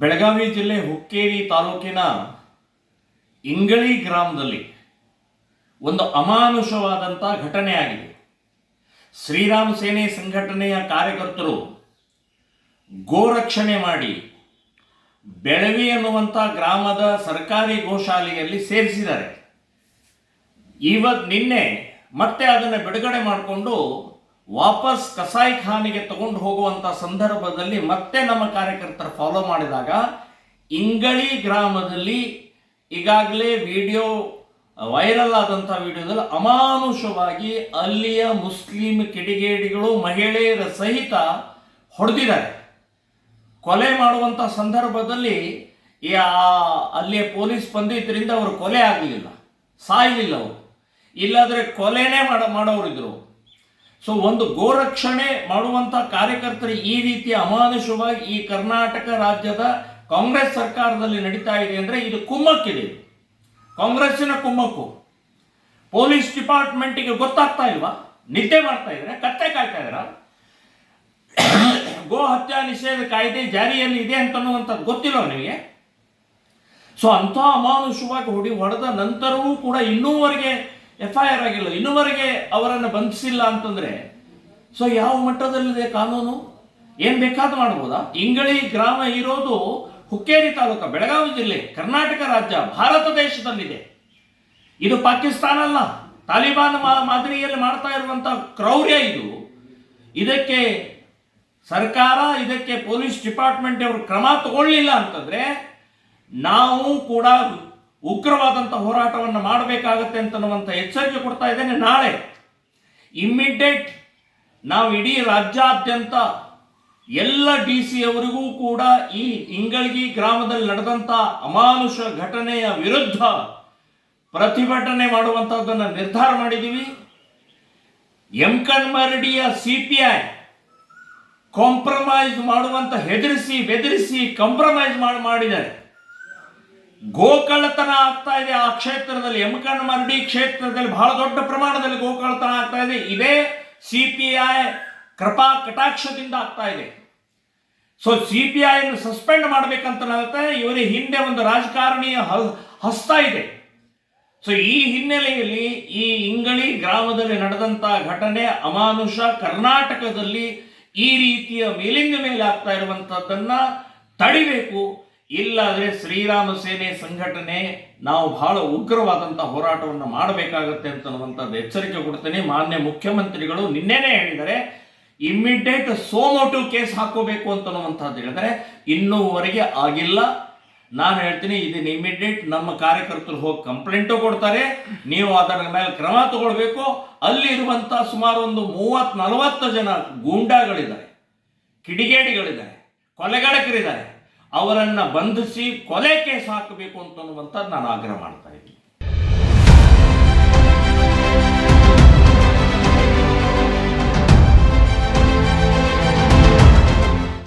ಬೆಳಗಾವಿ ಜಿಲ್ಲೆ ಹುಕ್ಕೇರಿ ತಾಲೂಕಿನ ಇಂಗಳಿ ಗ್ರಾಮದಲ್ಲಿ ಒಂದು ಅಮಾನುಷವಾದಂಥ ಘಟನೆ ಆಗಿದೆ ಶ್ರೀರಾಮ ಸೇನೆ ಸಂಘಟನೆಯ ಕಾರ್ಯಕರ್ತರು ಗೋರಕ್ಷಣೆ ಮಾಡಿ ಬೆಳವಿ ಅನ್ನುವಂಥ ಗ್ರಾಮದ ಸರ್ಕಾರಿ ಗೋಶಾಲೆಯಲ್ಲಿ ಸೇರಿಸಿದ್ದಾರೆ. ಇವತ್ತು ನಿನ್ನೆ ಮತ್ತೆ ಅದನ್ನು ಬಿಡುಗಡೆ ಮಾಡಿಕೊಂಡು ವಾಪಸ್ ಕಸಾಯಿಖಾನೆಗೆ ತಗೊಂಡು ಹೋಗುವಂಥ ಸಂದರ್ಭದಲ್ಲಿ ಮತ್ತೆ ನಮ್ಮ ಕಾರ್ಯಕರ್ತರು ಫಾಲೋ ಮಾಡಿದಾಗ, ಇಂಗಳಿ ಗ್ರಾಮದಲ್ಲಿ ಈಗಾಗಲೇ ವಿಡಿಯೋ ವೈರಲ್ ಆದಂಥ ವಿಡಿಯೋದಲ್ಲಿ ಅಮಾನುಷವಾಗಿ ಅಲ್ಲಿಯ ಮುಸ್ಲಿಂ ಕಿಡಿಗೇಡಿಗಳು, ಮಹಿಳೆಯರ ಸಹಿತ ಹೊಡೆದಿದ್ದಾರೆ. ಕೊಲೆ ಮಾಡುವಂಥ ಸಂದರ್ಭದಲ್ಲಿ ಆ- ಅಲ್ಲಿಯ ಪೊಲೀಸ್ ಬಂದಿದ್ದರಿಂದ ಅವರು ಕೊಲೆ ಆಗಲಿಲ್ಲ, ಸಾಯಲಿಲ್ಲ ಅವರು. ಇಲ್ಲಾದರೆ ಕೊಲೆನೇ ಮಾಡ ಮಾಡೋರಿದ್ರು. ಸೊ ಒಂದು ಗೋರಕ್ಷಣೆ ಮಾಡುವಂಥ ಕಾರ್ಯಕರ್ತರು ಈ ರೀತಿ ಅಮಾನುಷವಾಗಿ ಈ ಕರ್ನಾಟಕ ರಾಜ್ಯದ ಕಾಂಗ್ರೆಸ್ ಸರ್ಕಾರದಲ್ಲಿ ನಡೀತಾ ಇದೆ ಅಂದರೆ ಇದು ಕುಮ್ಮಕ್ಕಿದೆ. ಕಾಂಗ್ರೆಸ್ಸಿನ ಕುಮ್ಮಕ್ಕು. ಪೊಲೀಸ್ ಡಿಪಾರ್ಟ್ಮೆಂಟಿಗೆ ಗೊತ್ತಾಗ್ತಾ ಇಲ್ವಾ? ನಿದ್ದೆ ಮಾಡ್ತಾ ಇದ್ರೆ, ಕತ್ತೆ ಕಾಯ್ತಾ ಇದ್ರ? ಗೋ ಹತ್ಯಾ ನಿಷೇಧ ಕಾಯ್ದೆ ಜಾರಿಯಲ್ಲಿ ಇದೆ ಅಂತನ್ನುವಂಥದ್ದು ಗೊತ್ತಿಲ್ಲ ನಿಮಗೆ? ಸೊ ಅಂಥ ಅಮಾನುಷವಾಗಿ ಹೊಡಿ ಹೊಡೆದ ನಂತರವೂ ಕೂಡ ಇನ್ನೂವರೆಗೆ ಎಫ್ ಐ ಆರ್ ಆಗಿಲ್ಲ. ಇನ್ನುವರೆಗೆ ಅವರನ್ನು ಬಂಧಿಸಿಲ್ಲ ಅಂತಂದ್ರೆ, ಸೊ ಯಾವ ಮಟ್ಟದಲ್ಲಿದೆ ಕಾನೂನು? ಏನ್ ಬೇಕಾದ ಮಾಡ್ಬೋದಾ? ಇಂಗಳಿ ಗ್ರಾಮ ಇರೋದು ಹುಕ್ಕೇರಿ ತಾಲೂಕ, ಬೆಳಗಾವಿ ಜಿಲ್ಲೆ, ಕರ್ನಾಟಕ ರಾಜ್ಯ, ಭಾರತ ದೇಶದಲ್ಲಿದೆ. ಇದು ಪಾಕಿಸ್ತಾನ ಅಲ್ಲ. ತಾಲಿಬಾನ್ ಮಾದರಿಯಲ್ಲಿ ಮಾಡ್ತಾ ಇರುವಂತ ಕ್ರೌರ್ಯ ಇದು. ಇದಕ್ಕೆ ಸರ್ಕಾರ, ಇದಕ್ಕೆ ಪೊಲೀಸ್ ಡಿಪಾರ್ಟ್ಮೆಂಟ್ ಅವರು ಕ್ರಮ ತಗೊಳ್ಳಿಲ್ಲ ಅಂತಂದ್ರೆ, ನಾವು ಕೂಡ ಉಗ್ರವಾದಂಥ ಹೋರಾಟವನ್ನು ಮಾಡಬೇಕಾಗತ್ತೆ ಅಂತನ್ನುವಂಥ ಎಚ್ಚರಿಕೆ ಕೊಡ್ತಾ ಇದ್ದೇನೆ ನಾಳೆ. ಇಮ್ಮಿಡಿಯೇಟ್ ನಾವು ಇಡೀ ರಾಜ್ಯಾದ್ಯಂತ ಎಲ್ಲ ಡಿ ಸಿ ಅವರಿಗೂ ಕೂಡ ಈ ಇಂಗಳಗಿ ಗ್ರಾಮದಲ್ಲಿ ನಡೆದಂಥ ಅಮಾನುಷ ಘಟನೆಯ ವಿರುದ್ಧ ಪ್ರತಿಭಟನೆ ಮಾಡುವಂಥದ್ದನ್ನು ನಿರ್ಧಾರ ಮಾಡಿದ್ದೀವಿ ಎಂಕನ್ಮರಡಿಯ ಸಿ ಪಿ ಐ ಕಾಂಪ್ರಮೈಸ್ ಮಾಡುವಂತ ಹೆದರಿಸಿ ಬೆದರಿಸಿ ಕಾಂಪ್ರಮೈಸ್ ಮಾಡಿ ಮಾಡಿದ್ದಾರೆ. ಗೋಕಳ್ಳತನ ಆಗ್ತಾ ಇದೆ. ಆ ಕ್ಷೇತ್ರದಲ್ಲಿ ಯಮಕಣ್ಣ ಮರಡಿ ಕ್ಷೇತ್ರದಲ್ಲಿ ಬಹಳ ದೊಡ್ಡ ಪ್ರಮಾಣದಲ್ಲಿ ಗೋಕಳ್ಳತನ ಆಗ್ತಾ ಇದೆ. ಇದೇ ಸಿ ಪಿ ಐ ಕೃಪಾ ಕಟಾಕ್ಷದಿಂದ ಆಗ್ತಾ ಇದೆ. So C P I suspend ಮಾಡಬೇಕಂತ ಇವರ ಹಿಂದೆ ಒಂದು ರಾಜಕಾರಣಿಯ ಹಸ್ತ ಇದೆ. ಸೊ ಈ ಹಿನ್ನೆಲೆಯಲ್ಲಿ ಈ ಇಂಗಳಿ ಗ್ರಾಮದಲ್ಲಿ ನಡೆದಂತ ಘಟನೆ ಅಮಾನುಷ ಕರ್ನಾಟಕದಲ್ಲಿ ಈ ರೀತಿಯ ಮೇಲಿಂದ ಮೇಲೆ ಆಗ್ತಾ ಇರುವಂತದ್ದನ್ನ ತಡಿಬೇಕು. ಇಲ್ಲಾದ್ರೆ ಶ್ರೀರಾಮ ಸೇನೆ ಸಂಘಟನೆ ನಾವು ಬಹಳ ಉಗ್ರವಾದಂಥ ಹೋರಾಟವನ್ನು ಮಾಡಬೇಕಾಗತ್ತೆ ಅಂತನ್ನುವಂಥದ್ದು ಎಚ್ಚರಿಕೆ ಕೊಡ್ತೇನೆ. ಮಾನ್ಯ ಮುಖ್ಯಮಂತ್ರಿಗಳು ನಿನ್ನೆನೇ ಹೇಳಿದರೆ, ಇಮ್ಮಿಡಿಯೇಟ್ ಸೋಮೋಟು ಕೇಸ್ ಹಾಕೋಬೇಕು ಅಂತನ್ನುವಂಥದ್ದು ಹೇಳಿದರೆ, ಇನ್ನೂವರೆಗೆ ಆಗಿಲ್ಲ. ನಾನು ಹೇಳ್ತೀನಿ, ಇದನ್ನ ಇಮಿಡಿಯೇಟ್ ನಮ್ಮ ಕಾರ್ಯಕರ್ತರು ಹೋಗಿ ಕಂಪ್ಲೇಂಟು ಕೊಡ್ತಾರೆ. ನೀವು ಅದರ ಮೇಲೆ ಕ್ರಮ ತಗೊಳ್ಬೇಕು. ಅಲ್ಲಿ ಇರುವಂತ ಸುಮಾರು ಒಂದು ಮೂವತ್ ನಲವತ್ತು ಜನ ಗೂಂಡಾಗಳಿದ್ದಾರೆ, ಕಿಡಿಗೇಡಿಗಳಿದ್ದಾರೆ ಕೊಲೆಗಡಕರಿದ್ದಾರೆ ಅವರನ್ನ ಬಂಧಿಸಿ ಕೊಲೆ ಕೇಸ್ ಹಾಕಬೇಕು ಅಂತನ್ನುವಂಥದ್ದು ನಾನು ಆಗ್ರಹ ಮಾಡ್ತಾ ಇದ್ದೀನಿ.